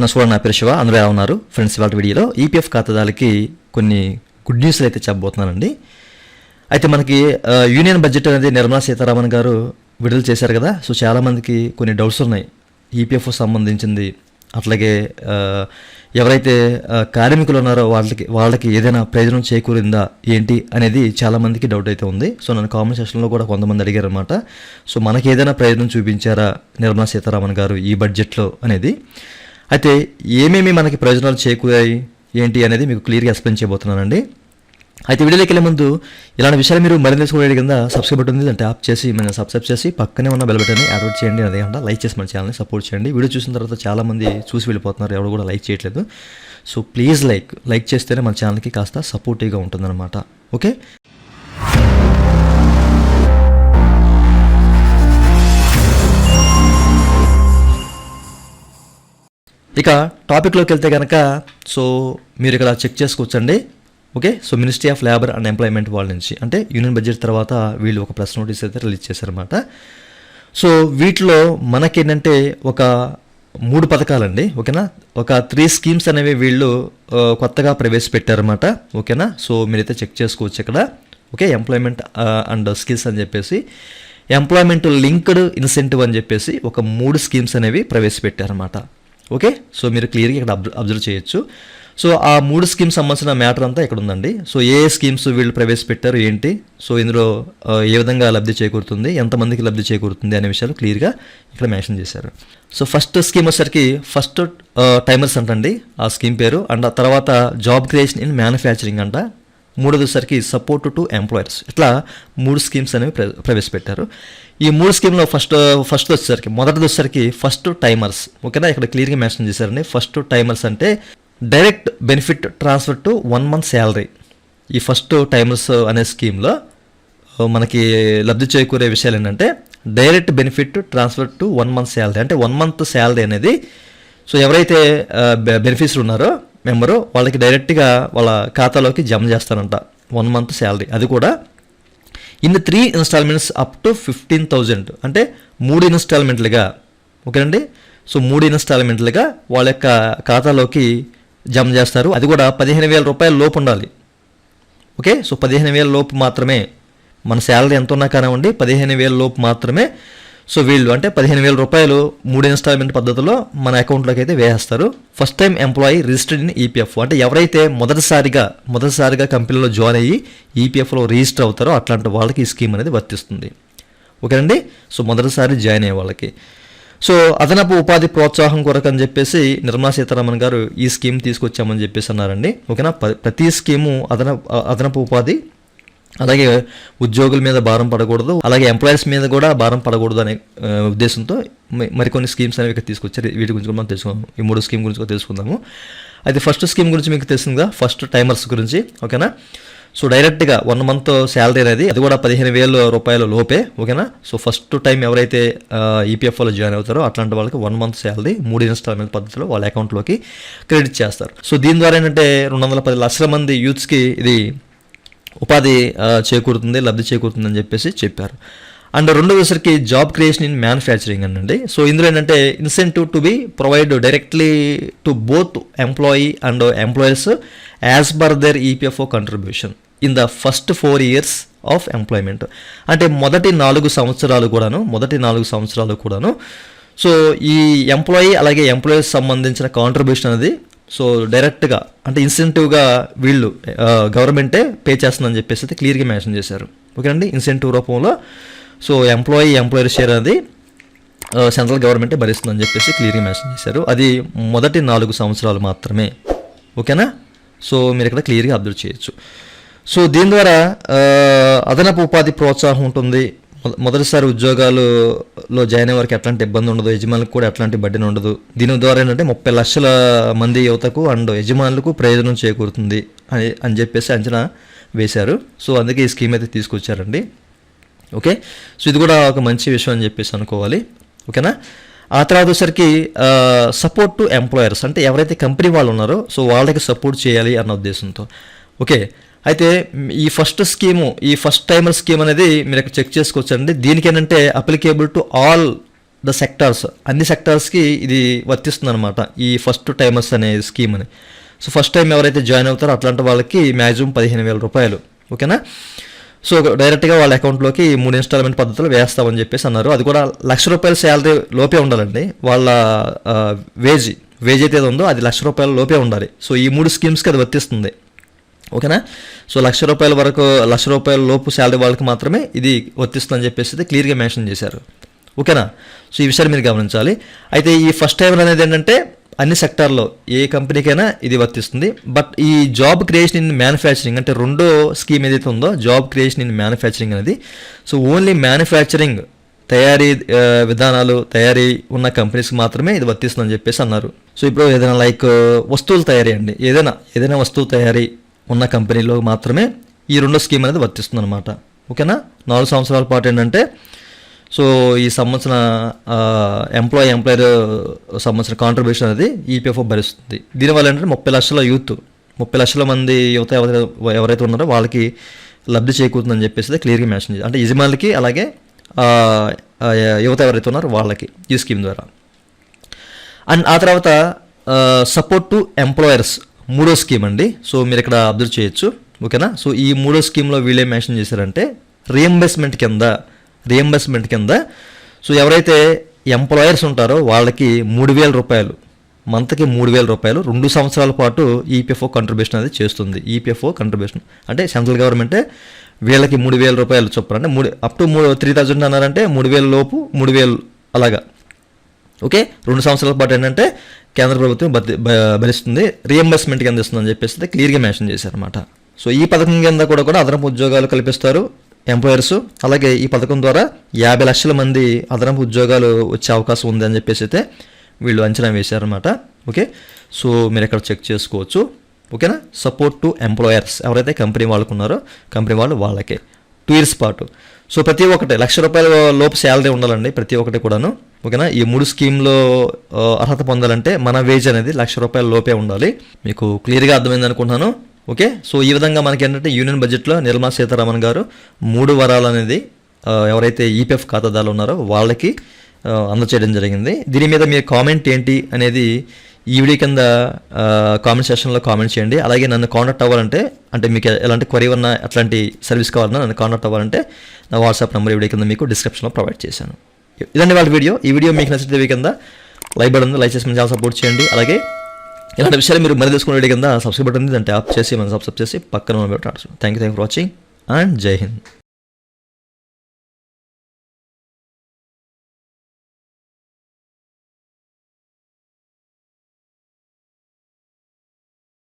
నమస్కారం నా పేరు శివ అందరూ ఎలా ఉన్నారు. ఫ్రెండ్స్ ఇవాళ వీడియోలో ఈపీఎఫ్ ఖాతాదారులకి కొన్ని గుడ్ న్యూస్లు అయితే చెప్పబోతున్నానండి. అయితే మనకి యూనియన్ బడ్జెట్ అనేది నిర్మలా సీతారామన్ గారు విడుదల చేశారు కదా. సో చాలామందికి కొన్ని డౌట్స్ ఉన్నాయి. ఈపీఎఫ్ సంబంధించింది. అట్లాగే ఎవరైతే కార్మికులు ఉన్నారో వాళ్ళకి వాళ్ళకి ఏదైనా ప్రయోజనం చేకూరిందా ఏంటి అనేది చాలామందికి డౌట్ అయితే ఉంది. సో నన్ను కామెంట్ సెక్షన్లో కూడా కొంతమంది అడిగారు అనమాట సో మనకి ఏదైనా ప్రయోజనం చూపించారా నిర్మలా సీతారామన్ గారు ఈ బడ్జెట్లో అనేది? అయితే ఏమేమి మనకి ప్రయోజనాలు చేకూరాయి? ఏంటి అనేది మీకు క్లియర్గా ఎక్స్ప్లెయిన్ చేయబోతున్నానండి. అయితే వీడియోలోకి వెళ్ళే ముందు ఇలాంటి విషయాలు మీరు మరింత తెలుసుకోవడం కింద సబ్స్క్రైబ్ బటన్ ఉంది అంటే ట్యాప్ చేసి మనం సబ్స్క్రైబ్ చేసి పక్కనే ఉన్న బెల్ బటన్ని యాడ్ చేయండి అదే కాకుండా లైక్ చేసి మన ఛానల్ని సపోర్ట్ చేయండి. వీడియో చూసిన తర్వాత చాలా మంది చూసి వెళ్ళిపోతున్నారు ఎవరు కూడా లైక్ చేయట్లేదు. సో ప్లీజ్ లైక్ లైక్ చేస్తేనే మన ఛానల్కి కాస్త సపోర్టివ్గా ఉంటుందన్నమాట. ఓకే? ఇక టాపిక్లోకి వెళ్తే కనుక సో మీరు ఇక్కడ చెక్ చేసుకోవచ్చండి. Okay? So ministry of labour and employment వాళ్ళ నుంచి. అంటే యూనియన్ బడ్జెట్ తర్వాత వీళ్ళు ఒక ప్రెస్ నోటీస్ అయితే రిలీజ్ చేశారన్నమాట. సో వీటిలో మనకేంటంటే ఒక మూడు పథకాలండి. ఓకేనా? ఒక త్రీ స్కీమ్స్ అనేవి వీళ్ళు కొత్తగా ప్రవేశపెట్టారన్నమాట. ఓకేనా? సో మీరైతే చెక్ చేసుకోవచ్చు ఇక్కడ. ఓకే? ఎంప్లాయ్మెంట్ అండ్ స్కిల్స్ అని చెప్పేసి. ఎంప్లాయ్మెంట్ లింక్డ్ ఇన్సెంటివ్ అని చెప్పేసి ఒక మూడు స్కీమ్స్ అనేవి ప్రవేశపెట్టారన్నమాట. ఓకే? సో మీరు క్లియర్గా ఇక్కడ అబ్జర్వ్ చేయొచ్చు. సో ఆ మూడు స్కీమ్స్ సంబంధించిన మ్యాటర్ అంతా ఇక్కడ ఉందండి సో ఏ స్కీమ్స్ వీళ్ళు ప్రవేశపెట్టారు ఏంటి? సో ఇందులో ఏ విధంగా లబ్ధి చేకూరుతుంది ఎంతమందికి లబ్ధి చేకూరుతుంది అనే విషయాలు క్లియర్గా ఇక్కడ మెన్షన్ చేశారు. సో ఫస్ట్ స్కీమ్ వచ్చేసరికి ఫస్ట్ టైమర్స్ అంటండి. ఆ స్కీమ్ పేరు. అండ్ ఆ తర్వాత జాబ్ క్రియేషన్ ఇన్ మ్యానుఫ్యాక్చరింగ్ అంట. మూడోదోసరికి సపోర్ట్ టు ఎంప్లాయర్స్ ఇట్లా మూడు స్కీమ్స్ అనేవి ప్ర- ప్రవేశపెట్టారు. ఈ మూడు స్కీమ్లో ఫస్ట్ ఫస్ట్ వచ్చేసరికి మొదటిది వచ్చేసరికి ఫస్ట్ టైమర్స్ ఓకేనా ఇక్కడ క్లియర్గా మెన్షన్ చేశారండి. ఫస్ట్ టైమర్స్ అంటే direct benefit transfer to one month salary ఈ ఫస్ట్ టైమర్స్ అనే స్కీమ్లో మనకి లబ్ధి చేకూరే విషయాలు ఏంటంటే direct benefit transfer to one month salary అంటే వన్ మంత్ శాలరీ అనేది సో ఎవరైతే బెనిఫిట్స్ ఉన్నారో మెంబరు వాళ్ళకి డైరెక్ట్గా వాళ్ళ ఖాతాలోకి జమ చేస్తారంట వన్ మంత్ శాలరీ. అది కూడా in three instalments up to fifteen thousand. అంటే మూడు ఇన్స్టాల్మెంట్లుగా ఓకేనండి? సో మూడు ఇన్స్టాల్మెంట్లుగా వాళ్ళ యొక్క ఖాతాలోకి జమ చేస్తారు. అది కూడా పదిహేను వేల రూపాయల లోపు ఉండాలి. ఓకే? సో పదిహేను వేల లోపు మాత్రమే. మన శాలరీ ఎంత ఉన్నా కానివ్వండి పదిహేను వేల లోపు మాత్రమే సో వీళ్ళు అంటే పదిహేను వేల రూపాయలు మూడు ఇన్స్టాల్మెంట్ పద్ధతిలో మన అకౌంట్లోకి అయితే వేసేస్తారు. First time employee registered in EPF అంటే ఎవరైతే మొదటిసారిగా మొదటిసారిగా కంపెనీలో జాయిన్ అయ్యి ఈపీఎఫ్లో రిజిస్టర్ అవుతారో అట్లాంటి వాళ్ళకి ఈ స్కీమ్ అనేది వర్తిస్తుంది. ఓకేనండి సో మొదటిసారి జాయిన్ అయ్యే వాళ్ళకి. సో అదనపు ఉపాధి ప్రోత్సాహం కొరకు అని చెప్పేసి నిర్మలా సీతారామన్ గారు ఈ స్కీమ్ తీసుకొచ్చామని చెప్పేసి అన్నారండి. ఓకేనా ప్రతి స్కీము అదన అదనపు ఉపాధి అలాగే ఉద్యోగుల మీద భారం పడకూడదు అలాగే ఎంప్లాయీస్ మీద కూడా భారం పడకూడదు అనే ఉద్దేశంతో మరికొన్ని స్కీమ్స్ అనేవి ఇక్కడ తీసుకొచ్చారు. వీటి గురించి కూడా మనం తెలుసుకుందాం. ఈ మూడు స్కీమ్ గురించి కూడా తెలుసుకుందాము. అయితే ఫస్ట్ స్కీమ్ గురించి మీకు తెలిసిందిగా ఫస్ట్ టైమర్స్ గురించి. ఓకేనా సో డైరెక్ట్గా వన్ మంత్ శాలరీ అనేది అది కూడా పదిహేను వేల రూపాయల లోపే. ఓకేనా సో ఫస్ట్ టైం ఎవరైతే ఈపీఎఫ్ఓలో జాయిన్ అవుతారో అట్లాంటి వాళ్ళకి వన్ మంత్ శాలరీ మూడు ఇన్స్టాల్మెంట్ పద్ధతిలో వాళ్ళ అకౌంట్లోకి క్రెడిట్ చేస్తారు. సో దీని ద్వారా ఏంటంటే రెండు వందల పది లక్షల మంది యూత్స్కి ఇది ఉపాధి చేకూరుతుంది లబ్ధి చేకూరుతుంది అని చెప్పేసి చెప్పారు. అండ్ రెండోసరికి జాబ్ క్రియేషన్ ఇన్ మ్యానుఫ్యాక్చరింగ్ అనండి. సో ఇందులో ఏంటంటే incentive to be provide directly to both employee and employers as per the EPFO contribution in the first four years of employment. అంటే మొదటి నాలుగు సంవత్సరాలు కూడాను మొదటి నాలుగు సంవత్సరాలు కూడాను. సో ఈ ఎంప్లాయీ అలాగే ఎంప్లాయీస్ సంబంధించిన కాంట్రిబ్యూషన్ అనేది సో డైరెక్ట్గా అంటే ఇన్సెంటివ్గా వీళ్ళు గవర్నమెంటే పే చేస్తుందని చెప్పేసి అయితే క్లియర్గా మెన్షన్ చేశారు. ఓకేనండి? ఇన్సెంటివ్ రూపంలో. సో ఎంప్లాయీ ఎంప్లాయర్ షేర్ అనేది సెంట్రల్ గవర్నమెంటే భరిస్తుందని చెప్పేసి క్లియర్గా మెన్షన్ చేశారు. అది మొదటి నాలుగు సంవత్సరాలు మాత్రమే. ఓకేనా? సో మీరు ఇక్కడ క్లియర్గా అబ్జర్వ్ చేయొచ్చు. సో దీని ద్వారా అదనపు ఉపాధి ప్రోత్సాహం ఉంటుంది. మొదటిసారి ఉద్యోగాలులో జాయిన్ అయ్యే వారికి ఎట్లాంటి ఇబ్బంది ఉండదు. యజమానులకు కూడా ఎట్లాంటి బడ్డీని ఉండదు. దీని ద్వారా ఏంటంటే ముప్పై లక్షల మంది యువతకు అండ్ యజమానులకు ప్రయోజనం చేకూరుతుంది అని అని చెప్పేసి అంచనా వేశారు. సో అందుకే ఈ స్కీమ్ అయితే తీసుకొచ్చారండి. ఓకే? సో ఇది కూడా ఒక మంచి విషయం అని చెప్పేసి అనుకోవాలి. ఓకేనా? ఆ తర్వాత వచ్చేసరికి సపోర్ట్ టు ఎంప్లాయర్స్ అంటే ఎవరైతే కంపెనీ వాళ్ళు ఉన్నారో సో వాళ్ళకి సపోర్ట్ చేయాలి అన్న ఉద్దేశంతో. ఓకే? అయితే ఈ ఫస్ట్ స్కీము ఈ ఫస్ట్ టైమర్ స్కీమ్ అనేది మీరు ఇక్కడ చెక్ చేసుకోవచ్చండి. దీనికి ఏంటంటే applicable to all the sectors అన్ని సెక్టార్స్కి ఇది వర్తిస్తుంది అనమాట ఈ ఫస్ట్ టైమర్స్ అనే స్కీమ్ అని సో ఫస్ట్ టైం ఎవరైతే జాయిన్ అవుతారో అట్లాంటి వాళ్ళకి మ్యాక్సిమం పదిహేను వేల రూపాయలు. ఓకేనా? సో డైరెక్ట్గా వాళ్ళ అకౌంట్లోకి మూడు ఇన్స్టాల్మెంట్ పద్ధతిలో వేస్తామని చెప్పేసి అన్నారు. అది కూడా లక్ష రూపాయల శాలరీ లోపే ఉండాలండి. వాళ్ళ వేజ్ వేజ్ అయితే ఉందో అది లక్ష రూపాయల లోపే ఉండాలి. సో ఈ మూడు స్కీమ్స్కి అది వర్తిస్తుంది. ఓకేనా? సో లక్ష రూపాయల వరకు లక్ష రూపాయల లోపు శాలరీ వాళ్ళకి మాత్రమే ఇది వర్తిస్తుందని చెప్పేసి అయితే క్లియర్గా మెన్షన్ చేశారు. ఓకేనా? సో ఈ విషయాన్ని మీరు గమనించాలి. అయితే ఈ ఫస్ట్ టైం అనేది ఏంటంటే అన్ని సెక్టార్లో ఏ కంపెనీకైనా ఇది వర్తిస్తుంది. బట్ ఈ జాబ్ క్రియేషన్ ఇన్ మ్యానుఫ్యాక్చరింగ్ అంటే రెండో స్కీమ్ ఏదైతే ఉందో జాబ్ క్రియేషన్ ఇన్ మ్యానుఫ్యాక్చరింగ్ అనేది సో ఓన్లీ మ్యానుఫ్యాక్చరింగ్ తయారీ విధానాలు తయారీ ఉన్న కంపెనీస్కి మాత్రమే ఇది వర్తిస్తుందని చెప్పేసి అన్నారు. సో ఇప్పుడు ఏదైనా లైక్ వస్తువులు తయారీ అండి. ఏదైనా ఏదైనా వస్తువు తయారీ ఉన్న కంపెనీలో మాత్రమే ఈ రెండో స్కీమ్ అనేది వర్తిస్తుంది అనమాట ఓకేనా? నాలుగు సంవత్సరాల పాటు ఏంటంటే సో ఈ సంబంధించిన ఎంప్లాయీ ఎంప్లాయర్ సంబంధించిన కాంట్రిబ్యూషన్ అనేది ఈపీఎఫ్ఓ భరిస్తుంది. దీనివల్ల ఏంటంటే ముప్పై లక్షల యూత్ ముప్పై లక్షల మంది యువత ఎవరైతే ఉన్నారో వాళ్ళకి లబ్ధి చేకూరుతుందని చెప్పేసి క్లియర్గా మెన్షన్ చేయాలి అంటే యజమానులకి అలాగే యువత ఎవరైతే ఉన్నారో వాళ్ళకి ఈ స్కీమ్ ద్వారా. అండ్ ఆ తర్వాత సపోర్ట్ టు ఎంప్లాయర్స్ మూడో స్కీమ్ అండి. సో మీరు ఇక్కడ అబ్జర్వ్ చేయొచ్చు. ఓకేనా? సో ఈ మూడో స్కీమ్లో వీళ్ళు ఏం మెన్షన్ చేశారంటే రియంబర్స్మెంట్ కింద రియంబర్స్మెంట్ కింద. సో ఎవరైతే ఎంప్లాయర్స్ ఉంటారో వాళ్ళకి మూడు వేల రూపాయలు మంత్కి మూడు వేల రూపాయలు రెండు సంవత్సరాల పాటు ఈపీఎఫ్ఓ కంట్రిబ్యూషన్ అనేది చేస్తుంది. ఈపీఎఫ్ఓ కంట్రిబ్యూషన్ అంటే సెంట్రల్ గవర్నమెంటే వీళ్ళకి మూడు వేల రూపాయలు చొప్పున అంటే మూడు అప్ టు మూడు త్రీ థౌజండ్ అన్నారంటే మూడు వేల లోపు మూడు వేలు అలాగా. ఓకే? రెండు సంవత్సరాల పాటు ఏంటంటే కేంద్ర ప్రభుత్వం భరిస్తుంది రియంబర్స్మెంట్ కింద ఇస్తుందని చెప్పేసి క్లియర్గా మెన్షన్ చేశారన్నమాట. సో ఈ పథకం కింద కూడా కూడా అదనపు ఉద్యోగాలు కల్పిస్తారు ఎంప్లాయర్స్ అలాగే ఈ పథకం ద్వారా యాభై లక్షల మంది అదనపు ఉద్యోగాలు వచ్చే అవకాశం ఉంది అని చెప్పేసి అయితే వీళ్ళు అంచనా వేశారనమాట ఓకే? సో మీరు ఇక్కడ చెక్ చేసుకోవచ్చు. ఓకేనా? సపోర్ట్ టు ఎంప్లాయర్స్ ఎవరైతే కంపెనీ వాళ్ళకు ఉన్నారో కంపెనీ వాళ్ళు వాళ్ళకే. టూ ఇయర్స్ పాటు. సో ప్రతి ఒక్కటి లక్ష రూపాయల లోపు శాలరీ ఉండాలండి ప్రతి ఒక్కటి కూడాను. ఓకేనా? ఈ మూడు స్కీమ్లో అర్హత పొందాలంటే మన వేజ్ అనేది లక్ష రూపాయల లోపే ఉండాలి. మీకు క్లియర్గా అర్థమైంది అనుకుంటున్నాను. ఓకే? సో ఈ విధంగా మనకి ఏంటంటే యూనియన్ బడ్జెట్లో నిర్మలా సీతారామన్ గారు మూడు వరాలు అనేది ఎవరైతే ఈపీఎఫ్ ఖాతాదారులు ఉన్నారో వాళ్ళకి అందచేయడం జరిగింది. దీని మీద మీ కామెంట్ ఏంటి అనేది ఈ వీడియో కింద కామెంట్ సెషన్లో కామెంట్ చేయండి. అలాగే నన్ను కాంటాక్ట్ అవ్వాలంటే అంటే మీకు ఎలాంటి క్వరీ ఉన్న అట్లాంటి సర్వీస్ కావాలన్నా నన్ను కాంటాక్ట్ అవ్వాలంటే నా వాట్సాప్ నెంబర్ ఈ వీడియో కింద మీకు డిస్క్రిప్షన్లో ప్రొవైడ్ చేశాను. ఇదండి వాళ్ళ వీడియో. ఈ వీడియో మీకు నచ్చితే కింద లైక్ బటన్ లైక్ చేసి చాలా సపోర్ట్ చేయండి. అలాగే ఇలాంటి విషయాలు మీరు మరి తెలుసుకునే కింద సబ్స్క్రైబ్ బటన్ ఉంది దాన్ని చేసి మనం సబ్స్క్రైబ్ చేసి పక్కన ఉన్న thank you thank for watching and జై హింద్